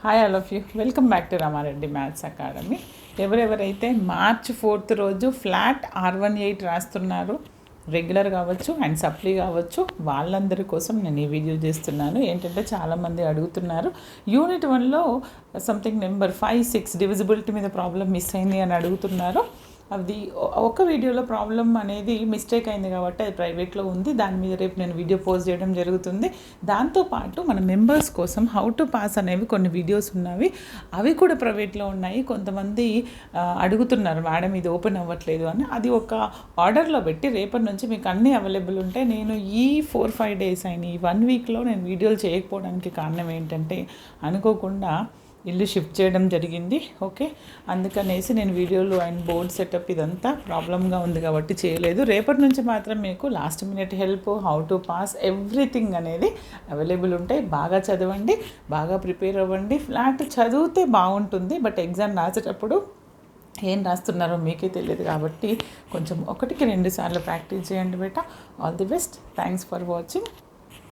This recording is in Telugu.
Hi all of you welcome back to Ramareddy maths academy ఎవరెవరైతే మార్చ్ ఫోర్త్ రోజు ఫ్లాట్ ఆర్ వన్ ఎయిట్ రాస్తున్నారు రెగ్యులర్ కావచ్చు అండ్ సప్లీ కావచ్చు వాళ్ళందరి కోసం నేను ఈ వీడియో చేస్తున్నాను. ఏంటంటే చాలామంది అడుగుతున్నారు యూనిట్ వన్లో something number five six divisibility మీద ప్రాబ్లం మిస్ అయింది అని అడుగుతున్నారు. అది ఒక వీడియోలో ప్రాబ్లం అనేది మిస్టేక్ అయింది కాబట్టి అది ప్రైవేట్లో ఉంది. దాని మీద రేపు నేను వీడియో పోస్ట్ చేయడం జరుగుతుంది. దాంతోపాటు మన మెంబర్స్ కోసం హౌ టు పాస్ అనేవి కొన్ని వీడియోస్ ఉన్నవి. అవి కూడా ప్రైవేట్లో ఉన్నాయి. కొంతమంది అడుగుతున్నారు మేడం ఇది ఓపెన్ అవ్వట్లేదు అని. అది ఒక ఆర్డర్లో పెట్టి రేపటి నుంచి మీకు అన్నీ అవైలబుల్ ఉంటాయి నేను ఈ ఫోర్ ఫైవ్ డేస్ అయిన ఈ వన్ వీక్లో నేను వీడియోలు చేయకపోవడానికి కారణం ఏంటంటే అనుకోకుండా ఇల్లు షిఫ్ట్ చేయడం జరిగింది ఓకే? అందుకనేసి నేను వీడియోలు అండ్ బోర్డ్ సెటప్ ఇదంతా ప్రాబ్లంగా ఉంది కాబట్టి చేయలేదు. రేపటి నుంచి మాత్రం మీకు last minute help how to pass everything అనేది అవైలబుల్ ఉంటాయి. బాగా చదవండి బాగా ప్రిపేర్ అవ్వండి. ఫ్లాట్ చదివితే బాగుంటుంది బట్ ఎగ్జామ్ రాసేటప్పుడు ఏం రాస్తున్నారో మీకే తెలియదు కాబట్టి కొంచెం ఒకటికి రెండు సార్లు ప్రాక్టీస్ చేయండి బేట. All the best thanks for watching